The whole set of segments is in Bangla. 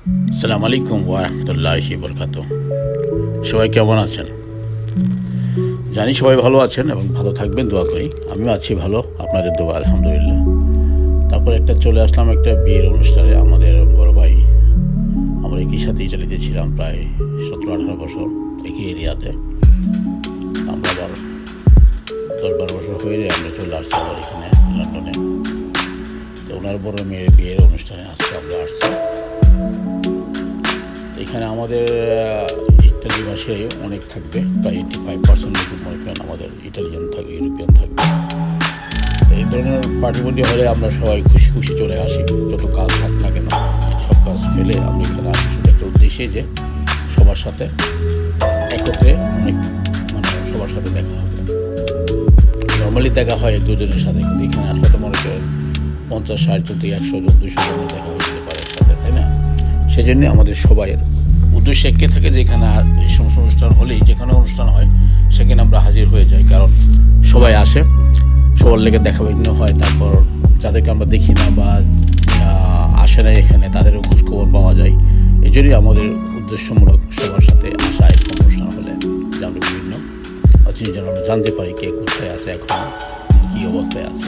আসসালামু আলাইকুম ওয়ারহমতুল্লাহি বরকাত সবাই কেমন আছেন? জানি সবাই ভালো আছেন এবং ভালো থাকবেন, দোয়া করি। আমিও আছি ভালো, আপনাদের দোয়া, আলহামদুলিল্লাহ। তারপর একটা চলে আসলাম একটা বিয়ের অনুষ্ঠানে। আমাদের বড় ভাই, আমরা একই সাথেই ইটালিতে ছিলাম প্রায় সতেরো, আঠারো বছর একই এরিয়াতে। আমরা আবার দশ, বারো বছর হয়ে যায় আমরা চলে আসছি আবার এখানে, লন্ডনে। তো ওনার বড় মেয়ের বিয়ের অনুষ্ঠানে আজকে আমরা আসছি। এখানে আমাদের ইতালি ভাষায় অনেক থাকবে, প্রায় এইটি ফাইভ পার্সেন্ট মনে করেন আমাদের ইটালিয়ান থাকবে, ইউরোপিয়ান থাকবে। এই ধরনের পার্টি পার্টি হলে আমরা সবাই খুশি খুশি চলে আসি, যত কাজ থাক না কেন, সব কাজ ফেলে আমরা এখানে আসি। শুধু একটা উদ্দেশ্যে যে সবার সাথে একত্রে অনেক মানে সবার সাথে দেখা হবে। নর্মালি দেখা হয় দুজনের সাথে, কিন্তু এখানে আসলে তো মনে করেন পঞ্চাশ, ষাট থেকে একশো জন দুশো জনের দেখা হয়ে সেই জন্য আমাদের সবাইয়ের উদ্দেশ্য একে থাকে যে এখানে আ- এই সমস্ত অনুষ্ঠান হলেই যেখানে অনুষ্ঠান হয়, সেখানে আমরা হাজির হয়ে যাই। কারণ সবাই আসে, সবার লেগে দেখা হয়, তারপর যাদেরকে আমরা দেখি না বা আসে না এখানে, তাদেরও খোঁজখবর পাওয়া যায়। এই জন্যই আমাদের উদ্দেশ্যমূলক সবার সাথে আসা এরকম অনুষ্ঠান হলে যে আমরা বিভিন্ন জিনিস যেন আমরা জানতে পারি কে কোথায় আছে, এখন কী অবস্থায় আছে।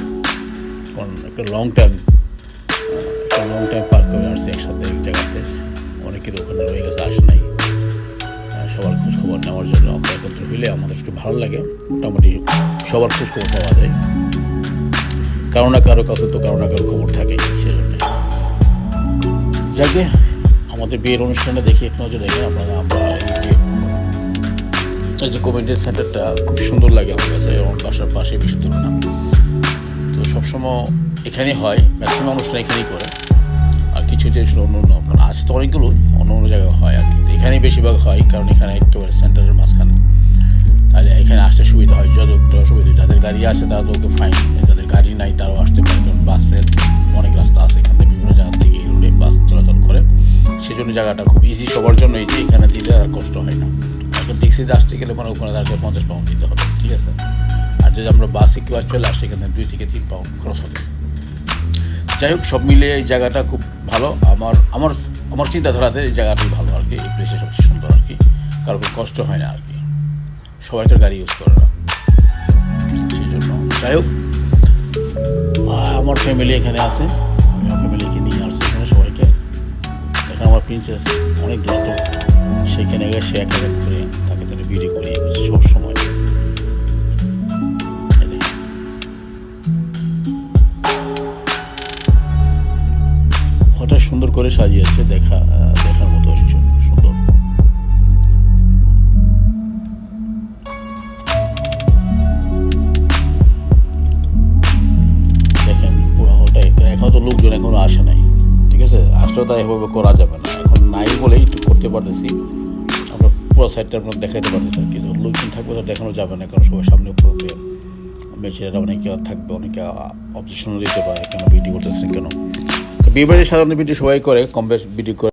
কারণ একটা লং টাইম একটা লং টাইম পার করে আসছে একসাথে এক জায়গাতে। অনেকের ওখানে রয়ে গেছে, আসে নাই। সবার খোঁজ খবর নেওয়ার জন্য আমরা একত্র হইলে আমাদের একটু ভালো লাগে। মোটামুটি সবার খোঁজ খবর পাওয়া যায়। কারও না কারও কাছে তো কারও না কারও খবর থাকে সেজন্য। যাকে আমাদের বিয়ের অনুষ্ঠানটা দেখি এক নজর দেখেন আপনারা আমরা এই যে এই যে কমিউনিটি সেন্টারটা খুব সুন্দর লাগে আমার কাছে আমার বাসার পাশে বেশি দূর না। সবসময় এখানেই হয় ম্যাক্সিমাম অনুষ্ঠান এখানেই করে। আর কিছু যে অন্য অন্য আছে তো অনেকগুলো, অন্য অন্য জায়গায় হয় আর কিন্তু এখানেই বেশিরভাগ হয়, কারণ এখানে একেবারে সেন্টারের মাঝখানে। তাহলে এখানে আসতে সুবিধা হয় যতটা সুবিধা যাদের গাড়ি আছে তারা তো ফাইন যাদের গাড়ি নাই তারাও আসতে পারে, কারণ বাসের অনেক রাস্তা আছে এখান থেকে, বিভিন্ন জায়গা থেকে এই বাস চলাচল করে। সেই জন্য জায়গাটা খুব ইজি সবার জন্য যে এখানে দিলে আর কষ্ট হয় না। এখন ট্যাক্সিতে আসতে গেলে মানে ওখানে তাকে পঞ্চাশ পাউন্ড দিতে হবে, ঠিক আছে? আর যদি আমরা বাসে কেউ চলে আসে এখানে দুই থেকে তিন পাউন্ড খরচ হবে। যাই হোক, সব মিলিয়ে এই জায়গাটা খুব ভালো। আমার আমার আমার চিন্তাধারাতে এই জায়গাটাই ভালো আর কি, এই প্লেসে সবচেয়ে সুন্দর আর কি। কারও কষ্ট হয় না আর কি। সবাই তো গাড়ি ইউজ করে না। সেই জন্য যাই হোক আমার ফ্যামিলি এখানে আছে। এখানে আমার প্রিন্সেস অনেক দুষ্ট, সেখানে গিয়ে সে এক করে তাকে তাকে বিড়ি করে সব সময়। হঠাৎ সুন্দর করে সাজিয়েছে, দেখা, দেখার মতো সুন্দর। দেখেন পুরো হলটা এখন তো লোকজন এখনও আসে নাই। আছে আসলেও এভাবে করা যাবে না। এখন নাই বলেই একটু করতে পারতেছি। আমরা পুরো সাইডটা আপনার দেখাইতে পারতেছি আর কি। লোকজন থাকবে তো দেখানো যাবে না, কারণ সবাই সামনে পড়বে মেয়েছেলেরা অনেকে থাকবে, অনেকে অবজেকশনও দিতে পারে, কেন ভিডিও করতেছেন কেন? বিয়ে বাড়ির সাধারণত ভিডিও সবাই করে, কম বেশ ভিডিও করে।